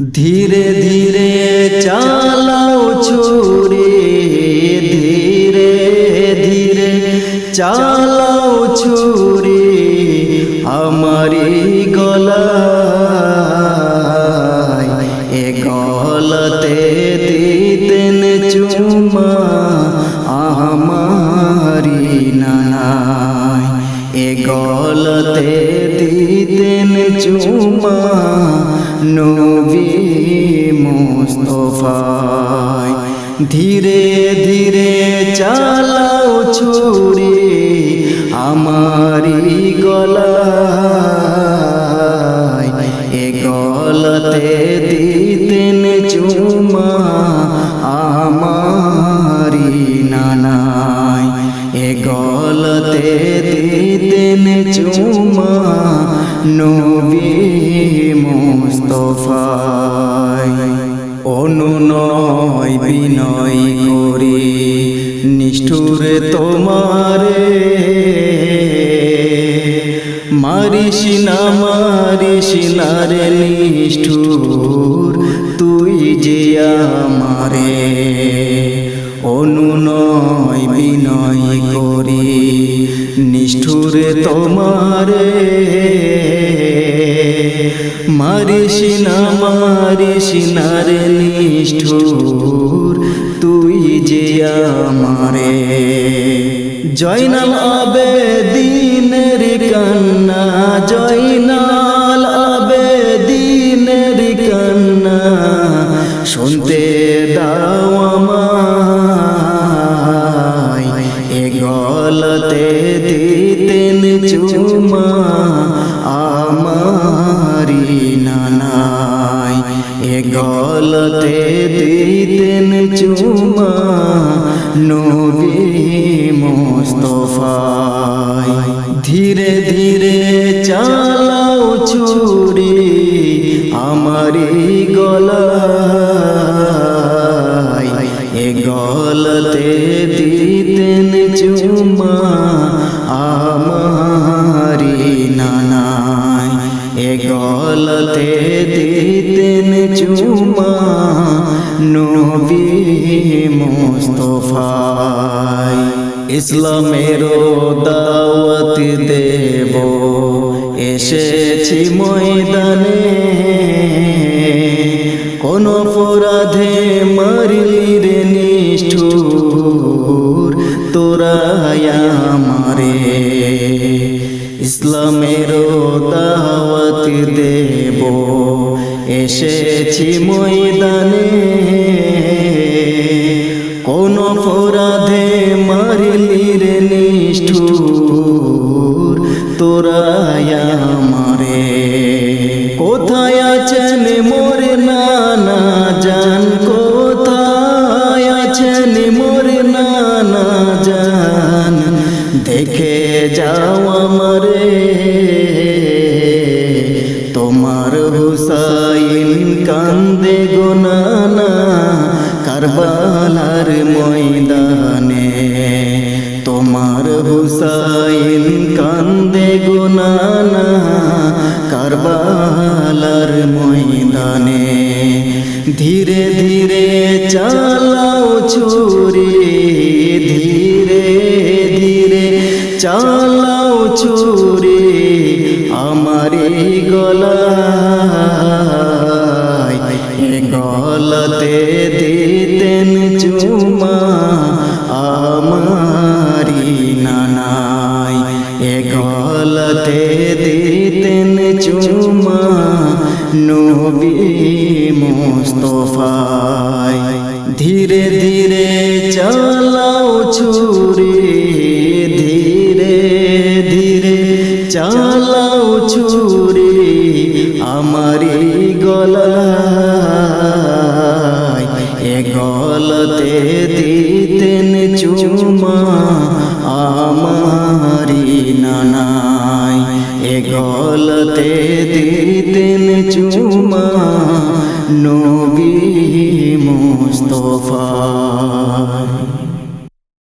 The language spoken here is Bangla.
ধীরে ধীরে চালাও ছুরে, ধীরে ধীরে চালাও ছুরে আমারি গলায় এ গলতে দিতেন চুমা আমারি নানায়। এ গলতে চুমা নবী মুস্তফায় ধীরে ধীরে চালাও ছুরি আমারি গলায়। এ গলতে দিতেন চুমা আমারি নানায়। এ গলতে দিতেন চুমা নবী মুস্তফায় অনুনয় বিনয় করি। নিষ্ঠুরে তোমারে মারিস না মারিস না রে নিষ্ঠুর, তুই যে আমারে অনুনয় বিনয় করি নিষ্ঠুরে তোমারে। মারিস না মারিস না নিষ্ঠুর তুই যে আমারে। জয়নাল আবে মুস্তফায় ধীরে ধীরে চালাও ছুরি আমারি গলায়। এ গলতে দিতেন চুমা আমারি নানায়। এ গলতে দিতেন চুমা নবী মুস্তফায়। ইসলামের দাওয়াত দেব। এসেছি ময়দানে। কোন অপরাধে মারলি রে নিষ্ঠুর তোরাই আমারে। ইসলামের দাওয়াত দেব। এসেছি ময়দানে। আমারে। কোথায় আছেন মোর নানা জান? কোথায় আছেন মোর নানা জান? দেখে যাও আমারে। তোমার হুসাইন কান্দে গো নানা কারবালার ময়দানে। তোমার হুসাইন কান্দে কারবালার ময়দানে ধীরে ধীরে চালাও ছুরি ধীরে ধীরে চালাও ছুরি আমারি গলায় মুস্তফায় ধীরে ধীরে চালাও ছুরি, ধীরে ধীরে চালাও ছুরি আমারই গলা এ গলতে দিতেন চুমা আমারি নানায়। এ গলতে দিতেন চুমা nu